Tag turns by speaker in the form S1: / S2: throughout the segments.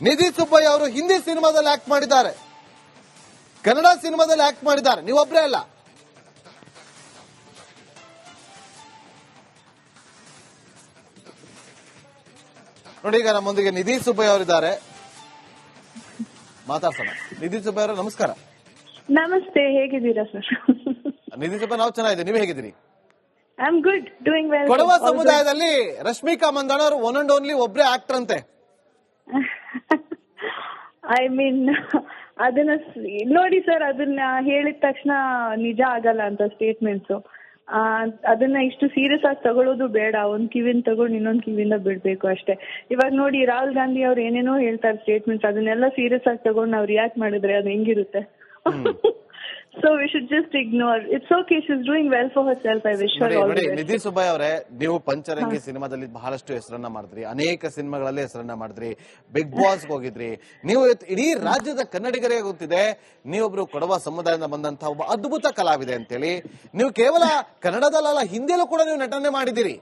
S1: ನಿಧಿ ಸುಬ್ಬಯ್ಯ ಅವರು ಹಿಂದಿ ಸಿನಿಮಾದಲ್ಲಿ ಆಕ್ಟ್ ಮಾಡಿದ್ದಾರೆ. ಕನ್ನಡ ಸಿನಿಮಾದಲ್ಲಿ ಆಕ್ಟ್ ಮಾಡಿದ್ದಾರೆ. ನೀವೊಬ್ಬರೇ ಅಲ್ಲ. ನೋಡಿ ಈಗ ನಮ್ಮೊಂದಿಗೆ ನಿಧಿ ಸುಬ್ಬಯ್ಯ ಅವರಿದ್ದಾರೆ ಮಾತಾಡ್ಸೋಣ. ನಿಧಿ ಸುಬ್ಬಯ್ಯ ಅವರು ನಮಸ್ಕಾರ.
S2: ನಮಸ್ತೆ ಹೇಗಿದ್ದೀರಾ ಸರ್?
S1: ನಿಧಿ ಸುಬ್ಬಯ್ಯ ನಾವು ಚೆನ್ನಾಗಿದೆ ನೀವು ಹೇಗಿದ್ದೀರಿ?
S2: ಗುಡ್ ಡೂಯಿಂಗ್ ವೆಲ್
S1: ಕೊಡವ ಸಮುದಾಯದಲ್ಲಿ ರಶ್ಮಿಕಾ ಮಂದಣ್ಣ ಅವರು ಒನ್ ಅಂಡ್ ಓನ್ಲಿ ಒಬ್ರೇ ಆಕ್ಟರ್ ಅಂತೆ.
S2: ಐ ಮೀನ್ ಅದನ್ನ ನೋಡಿ ಸರ್ ಅದನ್ನ ಹೇಳಿದ ತಕ್ಷಣ ನಿಜ ಆಗಲ್ಲ ಅಂತ ಸ್ಟೇಟ್ಮೆಂಟ್ಸ್ ಅದನ್ನ ಇಷ್ಟು ಸೀರಿಯಸ್ ಆಗಿ ತಗೊಳ್ಳೋದು ಬೇಡ. ಒಂದ್ ಕಿವಿನ ತಗೊಂಡು ಇನ್ನೊಂದ್ ಕಿವಿಂದ ಬಿಡ್ಬೇಕು ಅಷ್ಟೇ. ಇವಾಗ ನೋಡಿ ರಾಹುಲ್ ಗಾಂಧಿ ಅವ್ರು ಏನೇನೋ ಹೇಳ್ತಾರೆ ಸ್ಟೇಟ್ಮೆಂಟ್ಸ್ ಅದನ್ನೆಲ್ಲ ಸೀರಿಯಸ್ ಆಗಿ ತಗೊಂಡು ನಾವು ರಿಯಾಕ್ಟ್ ಮಾಡಿದ್ರೆ ಅದು ಹೆಂಗಿರುತ್ತೆ? So we should just ignore it's okay she is doing well for herself I wish
S1: ನೋಡಿ ನೋಡಿ ನಿಧಿ ಸುಬ್ಬಯ್ಯ ಅವರೇ ನೀವು ಪಂಚರಂಗಿ ಸಿನಿಮಾದಲ್ಲಿ ಬಹಳಷ್ಟು ಹೆಸರನ್ನ ಮಾಡಿದ್ರಿ. ಅನೇಕ ಸಿನಿಮಾಗಳಲ್ಲಿ ಹೆಸರನ್ನ ಮಾಡಿದ್ರಿ. ಬಿಗ್ ಬಾಸ್ ಹೋಗಿದ್ರಿ. ನೀವು ಇವತ್ತು ಇಡೀ ರಾಜ್ಯದ ಕನ್ನಡಿಗರೇ ಗೊತ್ತಿದೆ ನೀವೊಬ್ರು ಕೊಡವ ಸಮುದಾಯದಿಂದ ಬಂದಂತಹ ಒಬ್ಬ ಅದ್ಭುತ ಕಲಾವಿದೆ ಅಂತೇಳಿ. ನೀವು ಕೇವಲ ಕನ್ನಡದಲ್ಲ ಹಿಂದಿಯಲ್ಲೂ ಕೂಡ ನೀವು ನಟನೆ ಮಾಡಿದ್ದೀರಿ.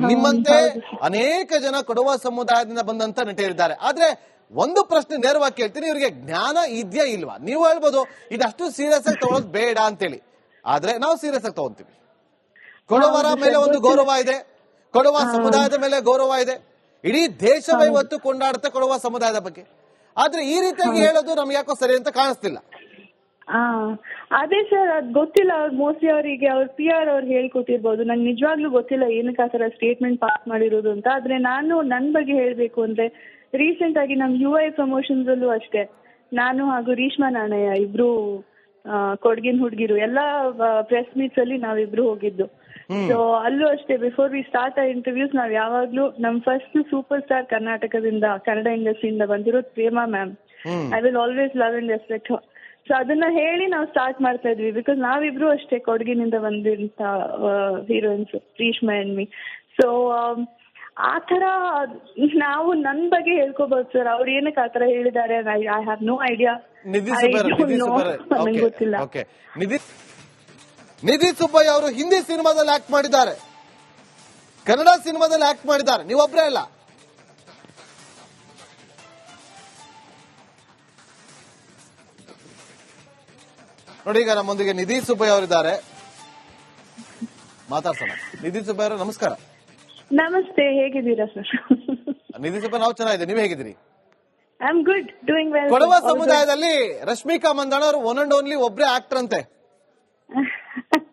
S1: ನಿಮ್ಮಂತೆ ಅನೇಕ ಜನ ಕೊಡುವ ಸಮುದಾಯದಿಂದ ಬಂದಂತ ನಟಿಯರಿದ್ದಾರೆ. ಆದ್ರೆ ಒಂದು ಪ್ರಶ್ನೆ ನೇರವಾಗಿ ಕೇಳ್ತೀನಿ ಇವರಿಗೆ ಜ್ಞಾನ ಇದೆಯಾ ಇಲ್ವಾ? ನೀವು ಹೇಳ್ಬೋದು ಇದಷ್ಟು ಸೀರಿಯಸ್ ಆಗಿ ತಗೊಳ್ಳೋದು ಬೇಡ ಅಂತೇಳಿ. ಆದ್ರೆ ನಾವು ಸೀರಿಯಸ್ ಆಗಿ ತಗೊಂತೀವಿ. ಕೊಡುವರ ಮೇಲೆ ಒಂದು ಗೌರವ ಇದೆ. ಕೊಡುವ ಸಮುದಾಯದ ಮೇಲೆ ಗೌರವ ಇದೆ. ಇಡೀ ದೇಶವೇ ಇವತ್ತು ಕೊಂಡಾಡುತ್ತೆ ಕೊಡುವ ಸಮುದಾಯದ ಬಗ್ಗೆ. ಆದ್ರೆ ಈ ರೀತಿಯಾಗಿ ಹೇಳೋದು ನಮ್ಗೆ ಯಾಕೋ ಸರಿ ಅಂತ ಕಾಣಿಸ್ತಿಲ್ಲ.
S2: ಅದೇ ಸರ್ ಅದ್ ಗೊತ್ತಿಲ್ಲ. ಅವ್ರ ಮೋಸ್ಟ್ಲಿ ಅವರಿಗೆ ಅವ್ರ ಪಿ ಆರ್ ಅವ್ರು ಹೇಳ್ಕೊಟ್ಟಿರ್ಬೋದು. ನಂಗೆ ನಿಜವಾಗ್ಲೂ ಗೊತ್ತಿಲ್ಲ ಏನಕ್ಕೆ ಆ ಥರ ಸ್ಟೇಟ್ಮೆಂಟ್ ಪಾಸ್ ಮಾಡಿರೋದು ಅಂತ. ಆದ್ರೆ ನಾನು ನನ್ನ ಬಗ್ಗೆ ಹೇಳಬೇಕು ಅಂದ್ರೆ ರೀಸೆಂಟ್ ಆಗಿ ನಮ್ ಯು ಐ ಪ್ರಮೋಷನ್ಸ್ ಅಲ್ಲೂ ಅಷ್ಟೇ. ನಾನು ಹಾಗೂ ರೀಷ್ಮಾ ನಾಣಯ್ಯ ಇಬ್ರು ಕೊಡಗಿನ ಕೊಡ್ಗಿನ ಹುಡುಗಿರು ಎಲ್ಲಾ ಪ್ರೆಸ್ ಮೀಟ್ಸ್ ಅಲ್ಲಿ ನಾವಿಬ್ರು ಹೋಗಿದ್ದು. ಸೊ ಅಲ್ಲೂ ಅಷ್ಟೇ ಬಿಫೋರ್ ವಿ ಸ್ಟಾರ್ಟ್ ಆ ಇಂಟರ್ವ್ಯೂಸ್ ನಾವ್ ಯಾವಾಗ್ಲೂ ನಮ್ ಫಸ್ಟ್ ಸೂಪರ್ ಸ್ಟಾರ್ ಕರ್ನಾಟಕದಿಂದ ಕನ್ನಡ ಇಂಡಸ್ಟ್ರಿಯಿಂದ ಬಂದಿರೋದು Prema ma'am I will always love and respect so ಅದನ್ನ ಹೇಳಿ ನಾವು ಸ್ಟಾರ್ಟ್ ಮಾಡ್ತಾ ಇದ್ವಿ. ಬಿಕಾಸ್ ನಾವಿಬ್ರು ಅಷ್ಟೇ ಕೊಡಗಿನಿಂದ ಬಂದಿರಂತ heroines Reshma and me so ಆ ತರ ನಾವು ನನ್ ಬಗ್ಗೆ ಹೇಳ್ಕೋಬಹುದು ಸರ್ ಅವ್ರು ಏನಕ್ಕೆ ಆ ತರ ಹೇಳಿದ್ದಾರೆ ಐ ಹ್ಯಾವ್ ನೋ ಐಡಿಯಾ ಗೊತ್ತಿಲ್ಲ.
S1: ಓಕೆ ನಿಧಿ ನಿಧಿ ಸುಬ್ಬಯ್ಯ ಅವರು ಹಿಂದಿ ಸಿನಿಮಾದಲ್ಲಿ ಆಕ್ಟ್ ಮಾಡಿದ್ದಾರೆ. ಕನ್ನಡ ಸಿನಿಮಾದಲ್ಲಿ ಆಕ್ಟ್ ಮಾಡಿದ್ದಾರೆ. ನೀವೊಬ್ರೇ ಅಲ್ಲ. ನೋಡಿ ಈಗ ನಮ್ಮೊಂದಿಗೆ ನಿಧಿ ಸುಬ್ಬಯ್ಯ ಅವರಿದ್ದಾರೆ. ಮಾತಾಡ್ಸೋಣ. ನಿಧಿ ಸುಬ್ಬಯ್ಯ ಅವರು ನಮಸ್ಕಾರ.
S2: ನಮಸ್ತೆ ಹೇಗಿದ್ದೀರಾ ಸರ್?
S1: ನಿಧಿ ಸುಬ್ಬಯ್ಯ ನಾವು ಚೆನ್ನಾಗಿದೆ ನೀವು ಹೇಗಿದ್ದೀರಿ?
S2: I am good doing well
S1: Kodava ಸಮುದಾಯದಲ್ಲಿ ರಶ್ಮಿಕಾ ಮಂದಣ್ಣ ಅವರು ಒನ್ ಅಂಡ್ ಓನ್ಲಿ ಒಬ್ರೇ ಆಕ್ಟರ್ ಅಂತೆ.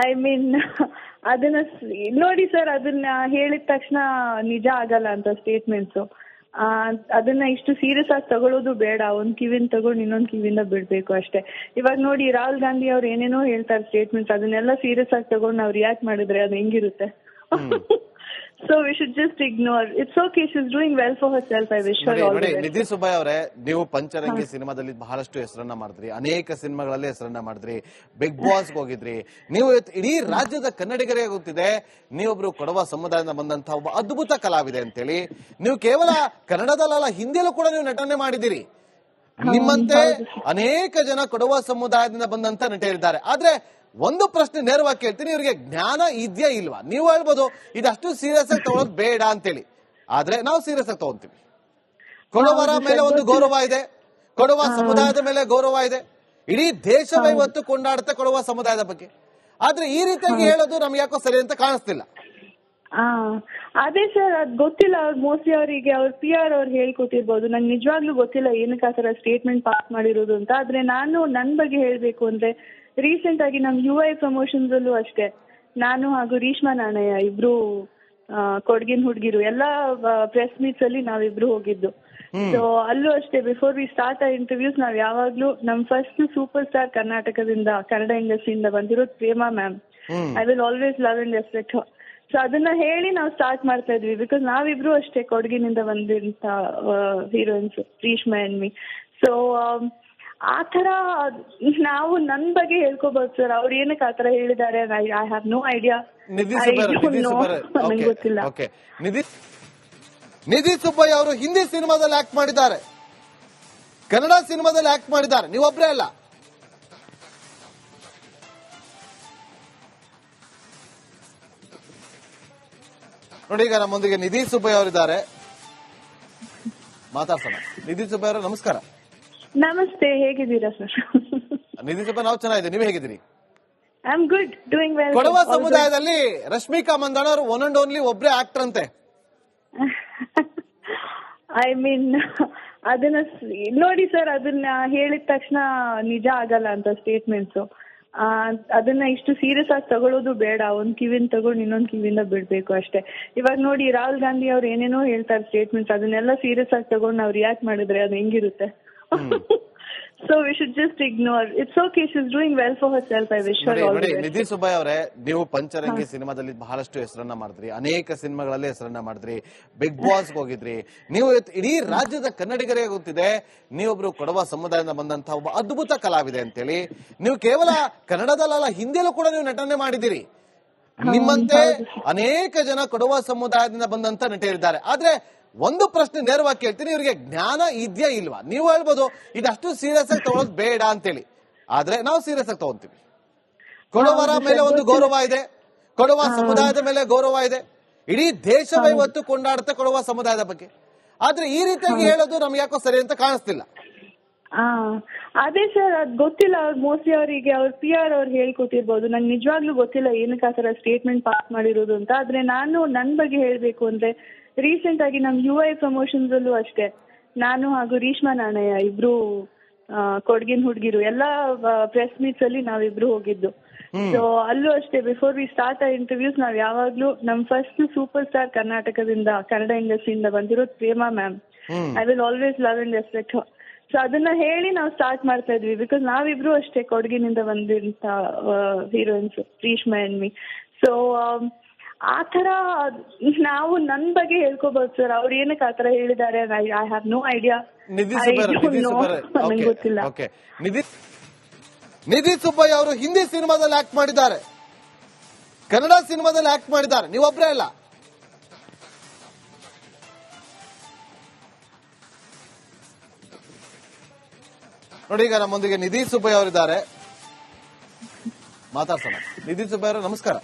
S2: ಐ ಮೀನ್ ಅದನ್ನ ನೋಡಿ ಸರ್ ಅದನ್ನ ಹೇಳಿದ ತಕ್ಷಣ ನಿಜ ಆಗಲ್ಲ ಅಂತ ಸ್ಟೇಟ್ಮೆಂಟ್ಸ್ ಅದನ್ನ ಇಷ್ಟು ಸೀರಿಯಸ್ ಆಗಿ ತಗೊಳ್ಳೋದು ಬೇಡ. ಒಂದ್ ಕಿವಿನ ತಗೊಂಡು ಇನ್ನೊಂದ್ ಕಿವಿಯಿಂದ ಬಿಡ್ಬೇಕು ಅಷ್ಟೇ. ಇವಾಗ ನೋಡಿ ರಾಹುಲ್ ಗಾಂಧಿ ಅವ್ರು ಏನೇನೋ ಹೇಳ್ತಾರೆ ಸ್ಟೇಟ್ಮೆಂಟ್ಸ್ ಅದನ್ನೆಲ್ಲ ಸೀರಿಯಸ್ ಆಗಿ ತಗೊಂಡು ನಾವು ರಿಯಾಕ್ಟ್ ಮಾಡಿದ್ರೆ ಅದು ಹೆಂಗಿರುತ್ತೆ? So we should just ignore it's okay she is doing well for herself I wish
S1: ನೋಡಿ ನೋಡಿ ನಿಧಿ ಸುಬ್ಬಯ್ಯ ಅವರೇ ನೀವು ಪಂಚರಂಗಿ ಸಿನಿಮಾದಲ್ಲಿ ಬಹಳಷ್ಟು ಹೆಸರನ್ನ ಮಾಡಿದ್ರಿ ಅನೇಕ ಸಿನಿಮಾಗಳಲ್ಲಿ ಹೆಸರನ್ನ ಮಾಡಿದ್ರಿ ಬಿಗ್ ಬಾಸ್ ಹೋಗಿದ್ರಿ. ನೀವು ಇವತ್ತು ಇಡೀ ರಾಜ್ಯದ ಕನ್ನಡಿಗರೇ ಗೊತ್ತಿದೆ ನೀವೊಬ್ರು ಕೊಡವ ಸಮುದಾಯದಿಂದ ಬಂದಂತಹ ಒಬ್ಬ ಅದ್ಭುತ ಕಲಾವಿದೆ ಅಂತೇಳಿ ನೀವು ಕೇವಲ ಕನ್ನಡದಲ್ಲ ಹಿಂದಿಯಲ್ಲೂ ಕೂಡ ನೀವು ನಟನೆ ಮಾಡಿದ್ದೀರಿ. ನಿಮ್ಮಂತೆ ಅನೇಕ ಜನ ಕೊಡವ ಸಮುದಾಯದಿಂದ ಬಂದಂತ ನಟಿಯರಿದ್ದಾರೆ ಆದ್ರೆ ಒಂದು ಪ್ರಶ್ನೆ ನೇರವಾಗಿ ಕೇಳ್ತೀನಿ ಇವರಿಗೆ ಜ್ಞಾನ ಇದೆಯಾ ಇಲ್ವಾ? ನೀವು ಹೇಳ್ಬೋದು ಇದಷ್ಟು ಸೀರಿಯಸ್ ಆಗಿ ತಗೊಳ್ಳೋದು ಬೇಡ ಅಂತೇಳಿ. ಆದ್ರೆ ನಾವು ಸೀರಿಯಸ್ ಆಗಿ ತಗೊಂತೀವಿ. ಕೊಡವರ ಮೇಲೆ ಒಂದು ಗೌರವ ಇದೆ. ಕೊಡುವ ಸಮುದಾಯದ ಮೇಲೆ ಗೌರವ ಇದೆ. ಇಡೀ ದೇಶವೇ ಇವತ್ತು ಕೊಂಡಾಡುತ್ತೆ ಕೊಡುವ ಸಮುದಾಯದ ಬಗ್ಗೆ. ಆದ್ರೆ ಈ ರೀತಿಯಾಗಿ ಹೇಳೋದು ನಮ್ಗೆ ಯಾಕೋ ಸರಿ ಅಂತ ಕಾಣಿಸ್ತಿಲ್ಲ.
S2: ಅದೇ ಸರ್ ಅದ್ ಗೊತ್ತಿಲ್ಲ. ಅವ್ರ ಮೋಸ್ಟ್ಲಿ ಅವರಿಗೆ ಅವ್ರ ಪಿ ಆರ್ ಅವ್ರು ಹೇಳ್ಕೊತಿರ್ಬೋದು ನಂಗೆ ನಿಜವಾಗ್ಲೂ ಗೊತ್ತಿಲ್ಲ ಏನಕ್ಕೆ ಆ ಥರ ಸ್ಟೇಟ್ಮೆಂಟ್ ಪಾಸ್ ಮಾಡಿರೋದು ಅಂತ. ಆದ್ರೆ ನಾನು ನನ್ನ ಬಗ್ಗೆ ಹೇಳ್ಬೇಕು ಅಂದ್ರೆ ರೀಸೆಂಟ್ ಆಗಿ ನಮ್ ಯು ಐ ಪ್ರಮೋಷನ್ಸ್ ಅಲ್ಲೂ ಅಷ್ಟೇ. ನಾನು ಹಾಗೂ ರೀಷ್ಮಾ ನಾಣಯ್ಯ ಇಬ್ರು ಕೊಡಗಿನ ಹುಡುಗಿರು ಎಲ್ಲಾ ಪ್ರೆಸ್ ಮೀಟ್ಸ್ ಅಲ್ಲಿ ನಾವಿಬ್ರು ಹೋಗಿದ್ದು. ಸೊ ಅಲ್ಲೂ ಅಷ್ಟೇ ಬಿಫೋರ್ ವಿ ಸ್ಟಾರ್ಟ್ ಆ ಇಂಟರ್ವ್ಯೂಸ್ ನಾವ್ ಯಾವಾಗ್ಲೂ ನಮ್ ಫಸ್ಟ್ ಸೂಪರ್ ಸ್ಟಾರ್ ಕರ್ನಾಟಕದಿಂದ ಕನ್ನಡ ಇಂಡಸ್ಟ್ರಿಯಿಂದ ಬಂದಿರೋದು Prema ma'am I will always love and respect so ಅದನ್ನ ಹೇಳಿ ನಾವು ಸ್ಟಾರ್ಟ್ ಮಾಡ್ತಾ ಇದ್ವಿ. ಬಿಕಾಸ್ ನಾವಿಬ್ರು ಅಷ್ಟೇ ಕೊಡಗಿನಿಂದ ಬಂದಿರಂತ heroines Reshma and me so ಆ ತರ ನಾವು ನನ್ ಬಗ್ಗೆ ಹೇಳ್ಕೋಬಹುದು ಸರ್ ಅವ್ರು ಏನಕ್ಕೆ ಆ ತರ ಹೇಳಿದ್ದಾರೆ I have no idea
S1: Nidhi Subbaiah Nidhi Subbaiah.
S2: ನಂಗೆ ಗೊತ್ತಿಲ್ಲ.
S1: ನಿಧಿ ಸುಬ್ಬಯ್ಯ ಅವರು ಹಿಂದಿ ಸಿನಿಮಾದಲ್ಲಿ ಆಕ್ಟ್ ಮಾಡಿದ್ದಾರೆ. ಕನ್ನಡ ಸಿನಿಮಾದಲ್ಲಿ ಆಕ್ಟ್ ಮಾಡಿದ್ದಾರೆ. ನೀವೊಬ್ರೇ ಅಲ್ಲ. ನೋಡಿ ಈಗ ನಮ್ಮೊಂದಿಗೆ ನಿಧಿ ಸುಬ್ಬಯ್ಯ ಅವರಿದ್ದಾರೆ. ಮಾತಾಡ್ಸೋಣ. ನಿಧಿ ಸುಬ್ಬಯ್ಯ ಅವರ ನಮಸ್ಕಾರ.
S2: ನಮಸ್ತೆ ಹೇಗಿದ್ದೀರಾ ಸರ್?
S1: ನಿಧಿ ಸುಬ್ಬಯ್ಯ ನಾವು ಚೆನ್ನಾಗಿದೆ ನೀವು ಹೇಗಿದ್ದೀರಿ?
S2: I am good doing well
S1: Kodava ಸಮುದಾಯದಲ್ಲಿ ರಶ್ಮಿಕಾ ಮಂದಣ್ಣ ಅವರು ಒನ್ ಅಂಡ್ ಓನ್ಲಿ ಒಬ್ರೇ ಆಕ್ಟರ್ ಅಂತೆ.
S2: ಐ ಮೀನ್ ಅದನ್ನ ನೋಡಿ ಸರ್ ಅದನ್ನ ಹೇಳಿದ ತಕ್ಷಣ ನಿಜ ಆಗಲ್ಲ ಅಂತ ಸ್ಟೇಟ್ಮೆಂಟ್ಸ್ ಅದನ್ನ ಇಷ್ಟು ಸೀರಿಯಸ್ ಆಗಿ ತಗೊಳ್ಳೋದು ಬೇಡ. ಒಂದ್ ಕಿವಿನ ತಗೊಂಡು ಇನ್ನೊಂದ್ ಕಿವಿಯಿಂದ ಬಿಡ್ಬೇಕು ಅಷ್ಟೇ. ಇವಾಗ ನೋಡಿ ರಾಹುಲ್ ಗಾಂಧಿ ಅವ್ರು ಏನೇನೋ ಹೇಳ್ತಾರೆ ಸ್ಟೇಟ್ಮೆಂಟ್ಸ್ ಅದನ್ನೆಲ್ಲ ಸೀರಿಯಸ್ ಆಗಿ ತಗೊಂಡು ನಾವು ರಿಯಾಕ್ಟ್ ಮಾಡಿದ್ರೆ ಅದು ಹೆಂಗಿರುತ್ತೆ? So we should just ignore it's okay she is doing well for herself I wish
S1: ನೋಡಿ ನೋಡಿ ನಿಧಿ ಸುಬ್ಬಯ್ಯ ಅವರೇ ನೀವು ಪಂಚರಂಗಿ ಸಿನಿಮಾದಲ್ಲಿ ಬಹಳಷ್ಟು ಹೆಸರನ್ನ ಮಾಡಿದ್ರಿ. ಅನೇಕ ಸಿನಿಮಾಗಳಲ್ಲಿ ಹೆಸರನ್ನ ಮಾಡಿದ್ರಿ. ಬಿಗ್ ಬಾಸ್ ಹೋಗಿದ್ರಿ. ನೀವು ಇವತ್ತು ಇಡೀ ರಾಜ್ಯದ ಕನ್ನಡಿಗರೇ ಗೊತ್ತಿದೆ ನೀವೊಬ್ರು ಕೊಡವ ಸಮುದಾಯದಿಂದ ಬಂದಂತಹ ಒಬ್ಬ ಅದ್ಭುತ ಕಲಾವಿದೆ ಅಂತೇಳಿ. ನೀವು ಕೇವಲ ಕನ್ನಡದಲ್ಲ ಹಿಂದಿಯಲ್ಲೂ ಕೂಡ ನೀವು ನಟನೆ ಮಾಡಿದ್ದೀರಿ. ನಿಮ್ಮಂತೆ ಅನೇಕ ಜನ ಕೊಡುವ ಸಮುದಾಯದಿಂದ ಬಂದಂತ ನಟಿಯರಿದ್ದಾರೆ. ಆದ್ರೆ ಒಂದು ಪ್ರಶ್ನೆ ನೇರವಾಗಿ ಕೇಳ್ತೀನಿ ಇವರಿಗೆ ಜ್ಞಾನ ಇದೆಯಾ ಇಲ್ವಾ? ನೀವು ಹೇಳ್ಬೋದು ಇದಷ್ಟು ಸೀರಿಯಸ್ ಆಗಿ ತಗೊಳ್ಳೋದು ಬೇಡ ಅಂತೇಳಿ. ಆದ್ರೆ ನಾವು ಸೀರಿಯಸ್ ಆಗಿ ತಗೊಂತೀವಿ. ಕೊಡುವರ ಮೇಲೆ ಒಂದು ಗೌರವ ಇದೆ. ಕೊಡುವ ಸಮುದಾಯದ ಮೇಲೆ ಗೌರವ ಇದೆ. ಇಡೀ ದೇಶವೇ ಇವತ್ತು ಕೊಂಡಾಡುತ್ತೆ ಕೊಡುವ ಸಮುದಾಯದ ಬಗ್ಗೆ. ಆದ್ರೆ ಈ ರೀತಿಯಾಗಿ ಹೇಳೋದು ನಮ್ಗೆ ಯಾಕೋ ಸರಿ ಅಂತ ಕಾಣಿಸ್ತಿಲ್ಲ.
S2: ಅದೇ ಸರ್ ಅದ್ ಗೊತ್ತಿಲ್ಲ. ಅವ್ರು ಮೋಸ್ಟ್ಲಿ ಅವರಿಗೆ ಅವ್ರ ಪಿ ಆರ್ ಅವ್ರು ಹೇಳ್ಕೊಟ್ಟಿರ್ಬೋದು. ನಂಗೆ ನಿಜವಾಗ್ಲೂ ಗೊತ್ತಿಲ್ಲ ಏನಕ್ಕೆ ಆ ಥರ ಸ್ಟೇಟ್ಮೆಂಟ್ ಪಾಸ್ ಮಾಡಿರೋದು ಅಂತ. ಆದ್ರೆ ನಾನು ನನ್ನ ಬಗ್ಗೆ ಹೇಳಬೇಕು ಅಂದ್ರೆ ರೀಸೆಂಟ್ ಆಗಿ ನಮ್ ಯು ಐ ಪ್ರಮೋಷನ್ಸ್ ಅಲ್ಲೂ ಅಷ್ಟೇ. ನಾನು ಹಾಗೂ ರೀಷ್ಮಾ ನಾಣಯ್ಯ ಇಬ್ರು ಕೊಡಗಿನ ಕೊಡ್ಗಿನ ಹುಡುಗಿರು ಎಲ್ಲಾ ಪ್ರೆಸ್ ಮೀಟ್ಸ್ ಅಲ್ಲಿ ನಾವಿಬ್ರು ಹೋಗಿದ್ದು. ಸೊ ಅಲ್ಲೂ ಅಷ್ಟೇ ಬಿಫೋರ್ ವಿ ಸ್ಟಾರ್ಟ್ ಆ ಇಂಟರ್ವ್ಯೂಸ್ ನಾವ್ ಯಾವಾಗ್ಲೂ ನಮ್ ಫಸ್ಟ್ ಸೂಪರ್ ಸ್ಟಾರ್ ಕರ್ನಾಟಕದಿಂದ ಕನ್ನಡ ಇಂಡಸ್ಟ್ರಿಯಿಂದ ಬಂದಿರೋದು Prema ma'am I will always love and respect so ಅದನ್ನ ಹೇಳಿ ನಾವು ಸ್ಟಾರ್ಟ್ ಮಾಡ್ತಾ ಇದ್ವಿ. ಬಿಕಾಸ್ ನಾವಿಬ್ರು ಅಷ್ಟೇ ಕೊಡಗಿನಿಂದ ಬಂದಿರಂತ heroines Reshma and me so ಆ ತರ ನಾವು ನನ್ ಬಗ್ಗೆ ಹೇಳ್ಕೋಬಹುದು ಸರ್ ಅವ್ರು ಏನಕ್ಕೆ ಆ ತರ ಹೇಳಿದ್ದಾರೆ ಐ ಹ್ಯಾವ್ ನೋ ಐಡಿಯಾ ಗೊತ್ತಿಲ್ಲ.
S1: ಓಕೆ ನಿಧಿ ನಿಧಿ ಸುಬ್ಬಯ್ಯ ಅವರು ಹಿಂದಿ ಸಿನಿಮಾದಲ್ಲಿ ಆಕ್ಟ್ ಮಾಡಿದ್ದಾರೆ. ಕನ್ನಡ ಸಿನಿಮಾದಲ್ಲಿ ಆಕ್ಟ್ ಮಾಡಿದ್ದಾರೆ. ನೀವೊಬ್ರೇ ಅಲ್ಲ. ನೋಡಿ ಈಗ ನಮ್ಮೊಂದಿಗೆ ನಿಧಿ ಸುಬ್ಬಯ್ಯ ಅವರಿದ್ದಾರೆ. ಮಾತಾಡ್ಸೋಣ. ನಿಧಿ ಸುಬ್ಬಯ್ಯ ಅವರೇ ನಮಸ್ಕಾರ.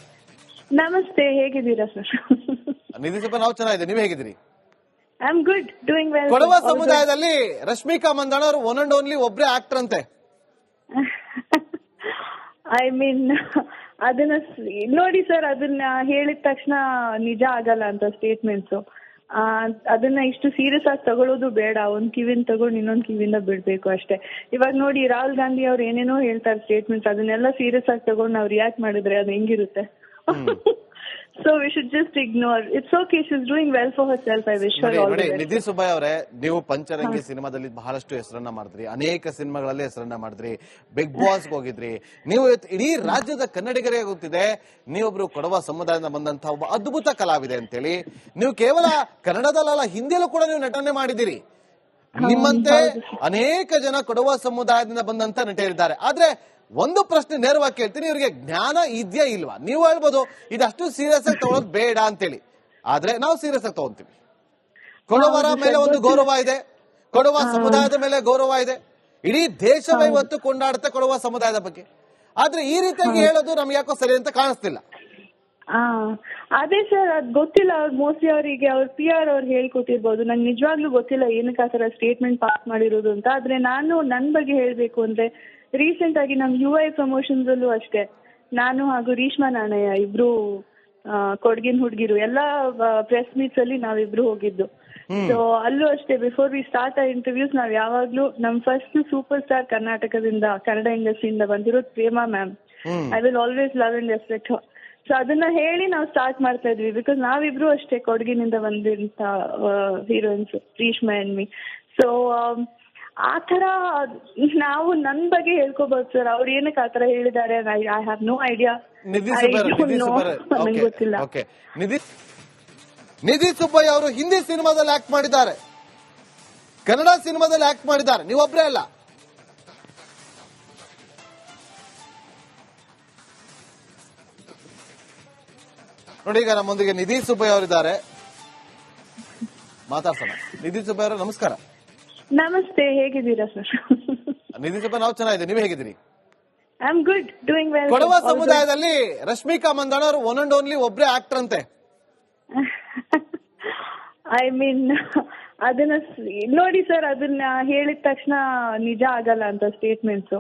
S2: ನಮಸ್ತೆ ಹೇಗಿದ್ದೀರಾ ಸರ್?
S1: ನಿಧಿ ಸುಬ್ಬಯ್ಯ ನಾವು ಚೆನ್ನಾಗಿದೆ ನೀವು ಹೇಗಿದ್ದೀರಿ?
S2: I am good doing well
S1: Kodava ಸಮುದಾಯದಲ್ಲಿ ರಶ್ಮಿಕಾ ಮಂದಣ್ಣ ಅವರು ಒನ್ ಅಂಡ್ ಓನ್ಲಿ ಒಬ್ರೇ ಆಕ್ಟರ್ ಅಂತೆ.
S2: ಐ ಮೀನ್ ಅದನ್ನ ನೋಡಿ ಸರ್ ಅದನ್ನ ಹೇಳಿದ ತಕ್ಷಣ ನಿಜ ಆಗಲ್ಲ ಅಂತ ಸ್ಟೇಟ್ಮೆಂಟ್ಸ್ ಅದನ್ನ ಇಷ್ಟು ಸೀರಿಯಸ್ ಆಗಿ ತಗೊಳ್ಳೋದು ಬೇಡ. ಒಂದ್ ಕಿವಿನ ತಗೊಂಡು ಇನ್ನೊಂದ್ ಕಿವಿಯಿಂದ ಬಿಡ್ಬೇಕು ಅಷ್ಟೇ. ಇವಾಗ ನೋಡಿ ರಾಹುಲ್ ಗಾಂಧಿ ಅವ್ರು ಏನೇನೋ ಹೇಳ್ತಾರೆ ಸ್ಟೇಟ್ಮೆಂಟ್ಸ್ ಅದನ್ನೆಲ್ಲ ಸೀರಿಯಸ್ ಆಗಿ ತಗೊಂಡು ನಾವು ರಿಯಾಕ್ಟ್ ಮಾಡಿದ್ರೆ ಅದು ಹೆಂಗಿರುತ್ತೆ? So we should just ignore it's okay she is doing well for herself I wish
S1: ನೋಡಿ ನೋಡಿ ನಿಧಿ ಸುಬ್ಬಯ್ಯ ಅವರೇ ನೀವು ಪಂಚರಂಗಿ ಸಿನಿಮಾದಲ್ಲಿ ಬಹಳಷ್ಟು ಹೆಸರನ್ನ ಮಾಡಿದ್ರಿ ಅನೇಕ ಸಿನಿಮಾಗಳಲ್ಲಿ ಹೆಸರನ್ನ ಮಾಡಿದ್ರಿ ಬಿಗ್ ಬಾಸ್ ಹೋಗಿದ್ರಿ. ನೀವು ಇವತ್ತು ಇಡೀ ರಾಜ್ಯದ ಕನ್ನಡಿಗರೇ ಗೊತ್ತಿದೆ ನೀವೊಬ್ರು ಕೊಡವ ಸಮುದಾಯದಿಂದ ಬಂದಂತಹ ಒಬ್ಬ ಅದ್ಭುತ ಕಲಾವಿದೆ ಅಂತೇಳಿ ನೀವು ಕೇವಲ ಕನ್ನಡದಲ್ಲ ಹಿಂದಿಯಲ್ಲೂ ಕೂಡ ನೀವು ನಟನೆ ಮಾಡಿದ್ದೀರಿ. ನಿಮ್ಮಂತೆ ಅನೇಕ ಜನ ಕೊಡವ ಸಮುದಾಯದಿಂದ ಬಂದಂತ ನಟಿಯರಿದ್ದಾರೆ ಆದ್ರೆ ಒಂದು ಪ್ರಶ್ನೆ ನೇರವಾಗಿ ಕೇಳ್ತೀನಿ ಇವರಿಗೆ ಜ್ಞಾನ ಇದೆಯಾ ಇಲ್ವಾ? ನೀವು ಹೇಳ್ಬೋದು ಇದಷ್ಟು ಸೀರಿಯಸ್ ಆಗಿ ತಗೊಳ್ಳೋದು ಬೇಡ ಅಂತೇಳಿ. ಆದ್ರೆ ನಾವು ಸೀರಿಯಸ್ ಆಗಿ ತಗೊಂತೀವಿ. ಕೊಡವರ ಮೇಲೆ ಒಂದು ಗೌರವ ಇದೆ. ಕೊಡುವ ಸಮುದಾಯದ ಮೇಲೆ ಗೌರವ ಇದೆ. ಇಡೀ ದೇಶವೇ ಇವತ್ತು ಕೊಂಡಾಡುತ್ತೆ ಕೊಡುವ ಸಮುದಾಯದ ಬಗ್ಗೆ. ಆದ್ರೆ ಈ ರೀತಿಯಾಗಿ ಹೇಳೋದು ನಮ್ಗೆ ಯಾಕೋ ಸರಿ ಅಂತ ಕಾಣಿಸ್ತಿಲ್ಲ.
S2: ಅದೇ ಸರ್ ಅದ್ ಗೊತ್ತಿಲ್ಲ. ಅವ್ರು ಮೋಸ್ಟ್ಲಿ ಅವರಿಗೆ ಅವ್ರ ಪಿ ಆರ್ ಅವ್ರು ಹೇಳ್ಕೊತಿರ್ಬೋದು ನಂಗೆ ನಿಜವಾಗ್ಲೂ ಗೊತ್ತಿಲ್ಲ ಏನಕ್ಕೆ ಆ ಥರ ಸ್ಟೇಟ್ಮೆಂಟ್ ಪಾಸ್ ಮಾಡಿರೋದು ಅಂತ. ಆದ್ರೆ ನಾನು ನನ್ನ ಬಗ್ಗೆ ಹೇಳ್ಬೇಕು ಅಂದ್ರೆ ರೀಸೆಂಟ್ ಆಗಿ ನಮ್ ಯು ಐ ಪ್ರಮೋಷನ್ಸ್ ಅಲ್ಲೂ ಅಷ್ಟೇ. ನಾನು ಹಾಗೂ ರೀಷ್ಮಾ ನಾಣಯ್ಯ ಇಬ್ರು ಕೊಡಗಿನ ಹುಡುಗಿರು ಎಲ್ಲಾ ಪ್ರೆಸ್ ಮೀಟ್ಸ್ ಅಲ್ಲಿ ನಾವಿಬ್ರು ಹೋಗಿದ್ದು. ಸೊ ಅಲ್ಲೂ ಅಷ್ಟೇ ಬಿಫೋರ್ ವಿ ಸ್ಟಾರ್ಟ್ ಆ ಇಂಟರ್ವ್ಯೂಸ್ ನಾವ್ ಯಾವಾಗ್ಲೂ ನಮ್ ಫಸ್ಟ್ ಸೂಪರ್ ಸ್ಟಾರ್ ಕರ್ನಾಟಕದಿಂದ ಕನ್ನಡ ಇಂಡಸ್ಟ್ರಿಯಿಂದ ಬಂದಿರೋದು Prema ma'am I will always love and respect so ಅದನ್ನ ಹೇಳಿ ನಾವು ಸ್ಟಾರ್ಟ್ ಮಾಡ್ತಾ ಇದ್ವಿ. ಬಿಕಾಸ್ ನಾವಿಬ್ರು ಅಷ್ಟೇ ಕೊಡಗಿನಿಂದ ಬಂದಿರಂತ heroines Reshma and me so ಆ ತರ ನಾವು ನನ್ ಬಗ್ಗೆ ಹೇಳ್ಕೋಬಹುದು ಸರ್ ಅವ್ರು ಏನಕ್ಕೆ ಆ ತರ ಹೇಳಿದ್ದಾರೆ I have no idea
S1: Nidhi
S2: I
S1: Subbaiah Nidhi
S2: know.
S1: Subbaiah.
S2: ನಂಗೆ ಗೊತ್ತಿಲ್ಲ.
S1: ನಿಧಿ ಸುಬ್ಬಯ್ಯ ಅವರು ಹಿಂದಿ ಸಿನಿಮಾದಲ್ಲಿ ಆಕ್ಟ್ ಮಾಡಿದ್ದಾರೆ. ಕನ್ನಡ ಸಿನಿಮಾದಲ್ಲಿ ಆಕ್ಟ್ ಮಾಡಿದ್ದಾರೆ. ನೀವೊಬ್ರೇ ಅಲ್ಲ. ನೋಡಿ ಈಗ ನಮ್ಮೊಂದಿಗೆ ನಿಧಿ ಸುಬ್ಬಯ್ಯ ಅವರಿದ್ದಾರೆ. ಮಾತಾಡ್ಸೋಣ. ನಿಧಿ ಸುಬ್ಬಯ್ಯ ಅವರ ನಮಸ್ಕಾರ.
S2: ನಮಸ್ತೆ ಹೇಗಿದ್ದೀರಾ ಸರ್?
S1: ನಿಧಿ ಸುಬ್ಬಯ್ಯ ನಾವು ಚೆನ್ನಾಗಿದೆ ನೀವು ಹೇಗಿದ್ದೀರಿ?
S2: I am good doing well
S1: Kodava ಸಮುದಾಯದಲ್ಲಿ ರಶ್ಮಿಕಾ ಮಂದಣ್ಣ ಅವರು ಒನ್ ಅಂಡ್ ಓನ್ಲಿ ಒಬ್ರೇ ಆಕ್ಟರ್ ಅಂತೆ.
S2: ಐ ಮೀನ್ ಅದನ್ನ ನೋಡಿ ಸರ್ ಅದನ್ನ ಹೇಳಿದ ತಕ್ಷಣ ನಿಜ ಆಗಲ್ಲ ಅಂತ ಸ್ಟೇಟ್ಮೆಂಟ್ಸ್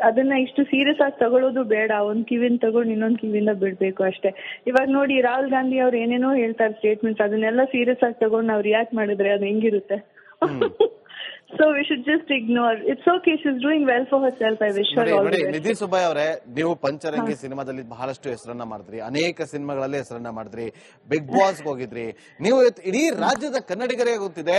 S2: ಅದನ್ನ ಇಷ್ಟು ಸೀರಿಯಸ್ ಆಗಿ ತಗೊಳ್ಳೋದು ಬೇಡ. ಒಂದ್ ಕಿವಿನ ತಗೊಂಡು ಇನ್ನೊಂದ್ ಕಿವಿಯಿಂದ ಬಿಡ್ಬೇಕು ಅಷ್ಟೇ. ಇವಾಗ ನೋಡಿ ರಾಹುಲ್ ಗಾಂಧಿ ಅವ್ರು ಏನೇನೋ ಹೇಳ್ತಾರೆ ಸ್ಟೇಟ್ಮೆಂಟ್ಸ್ ಅದನ್ನೆಲ್ಲ ಸೀರಿಯಸ್ ಆಗಿ ತಗೊಂಡು ನಾವು ರಿಯಾಕ್ಟ್ ಮಾಡಿದ್ರೆ ಅದು ಹೆಂಗಿರುತ್ತೆ? So we should just ignore it's okay she is doing well for herself I wish
S1: ನೋಡಿ ನೋಡಿ ನಿಧಿ ಸುಬ್ಬಯ್ಯ ಅವರೇ ನೀವು ಪಂಚರಂಗಿ ಸಿನಿಮಾದಲ್ಲಿ ಬಹಳಷ್ಟು ಹೆಸರನ್ನ ಮಾಡಿದ್ರಿ. ಅನೇಕ ಸಿನಿಮಾಗಳಲ್ಲಿ ಹೆಸರನ್ನ ಮಾಡಿದ್ರಿ. ಬಿಗ್ ಬಾಸ್ ಹೋಗಿದ್ರಿ. ನೀವು ಇವತ್ತು ಇಡೀ ರಾಜ್ಯದ ಕನ್ನಡಿಗರೇ ಗೊತ್ತಿದೆ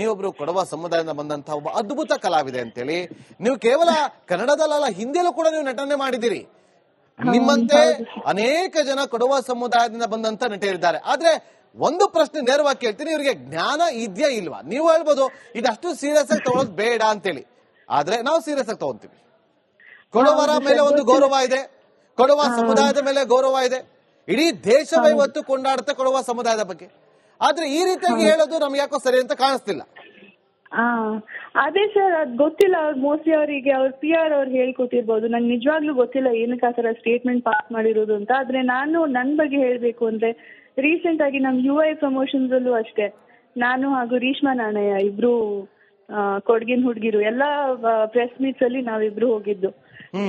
S1: ನೀವೊಬ್ರು ಕೊಡವ ಸಮುದಾಯದಿಂದ ಬಂದಂತಹ ಒಬ್ಬ ಅದ್ಭುತ ಕಲಾವಿದೆ ಅಂತೇಳಿ. ನೀವು ಕೇವಲ ಕನ್ನಡದಲ್ಲ ಹಿಂದಿಯಲ್ಲೂ ಕೂಡ ನೀವು ನಟನೆ ಮಾಡಿದ್ದೀರಿ. ನಿಮ್ಮಂತೆ ಅನೇಕ ಜನ ಕೊಡುವ ಸಮುದಾಯದಿಂದ ಬಂದಂತ ನಟಿಯರಿದ್ದಾರೆ ಆದ್ರೆ ಒಂದು ಪ್ರಶ್ನೆ ನೇರವಾಗಿ ಕೇಳ್ತೀನಿ ಇವರಿಗೆ ಜ್ಞಾನ ಇದೆಯಾ ಇಲ್ವಾ? ನೀವು ಹೇಳ್ಬೋದು ಇದಷ್ಟು ಸೀರಿಯಸ್ ಆಗಿ ತಗೊಳ್ಳೋದು ಬೇಡ ಅಂತೇಳಿ. ಆದ್ರೆ ನಾವು ಸೀರಿಯಸ್ ಆಗಿ ತಗೊಂತೀವಿ. ಕೊಡುವರ ಮೇಲೆ ಒಂದು ಗೌರವ ಇದೆ ಕೊಡುವ ಸಮುದಾಯದ ಮೇಲೆ ಗೌರವ ಇದೆ. ಇಡೀ ದೇಶವೇ ಇವತ್ತು ಕೊಂಡಾಡುತ್ತೆ ಕೊಡುವ ಸಮುದಾಯದ ಬಗ್ಗೆ. ಆದ್ರೆ ಈ ರೀತಿಯಾಗಿ ಹೇಳೋದು ನಮ್ಗೆ ಯಾಕೋ ಸರಿ ಅಂತ ಕಾಣಿಸ್ತಿಲ್ಲ.
S2: ಆ ಅದೇ ಸರ್ ಅದ್ ಗೊತ್ತಿಲ್ಲ. ಅವ್ರ ಮೋಸ್ಟ್ಲಿ ಅವರಿಗೆ ಅವ್ರ ಪಿ ಆರ್ ಅವ್ರು ಹೇಳ್ಕೊತಿರ್ಬೋದು ನಂಗೆ ನಿಜವಾಗ್ಲೂ ಗೊತ್ತಿಲ್ಲ ಏನಕ್ಕೆ ಆ ತರ ಸ್ಟೇಟ್ಮೆಂಟ್ ಪಾಸ್ ಮಾಡಿರೋದು ಅಂತ. ಆದ್ರೆ ನಾನು ನನ್ನ ಬಗ್ಗೆ ಹೇಳ್ಬೇಕು ಅಂದ್ರೆ ರೀಸೆಂಟ್ ಆಗಿ ನಮ್ ಯು ಐ ಪ್ರಮೋಷನ್ಸ್ ಅಲ್ಲೂ ಅಷ್ಟೇ. ನಾನು ಹಾಗೂ ರೀಷ್ಮಾ ನಾಣಯ್ಯ ಇಬ್ರು ಕೊಡಗಿನ ಹುಡುಗಿರು ಎಲ್ಲಾ ಪ್ರೆಸ್ ಮೀಟ್ಸ್ ಅಲ್ಲಿ ನಾವಿಬ್ರು ಹೋಗಿದ್ದು.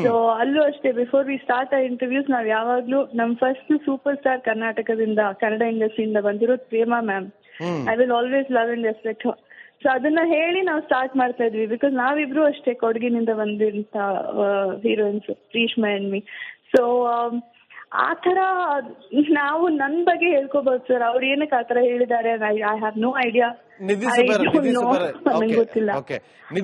S2: ಸೊ ಅಲ್ಲೂ ಅಷ್ಟೇ ಬಿಫೋರ್ ವಿ ಸ್ಟಾರ್ಟ್ ಆ ಇಂಟರ್ವ್ಯೂಸ್ ನಾವ್ ಯಾವಾಗ್ಲೂ ನಮ್ ಫಸ್ಟ್ ಸೂಪರ್ ಸ್ಟಾರ್ ಕರ್ನಾಟಕದಿಂದ ಕನ್ನಡ ಇಂಡಸ್ಟ್ರಿಯಿಂದ ಬಂದಿರೋ Prema ma'am I will always love and respect so ಅದನ್ನ ಹೇಳಿ ನಾವು ಸ್ಟಾರ್ಟ್ ಮಾಡ್ತಾ ಇದ್ವಿ ಬಿಕಾಸ್ ನಾವಿಬ್ರು ಅಷ್ಟೇ ಕೊಡಗಿನಿಂದ ಬಂದಿರಂತ heroines Reshma and me so ಆ ತರ ನಾವು ನನ್ ಬಗ್ಗೆ ಹೇಳ್ಕೋಬಹುದು ಸರ್. ಅವ್ರು ಏನಕ್ಕೆ ಆತರ ತರ ಹೇಳಿದ್ದಾರೆ? ಐ ಹ್ಯಾವ್ ನೋ ಐಡಿಯಾ ಗೊತ್ತಿಲ್ಲ.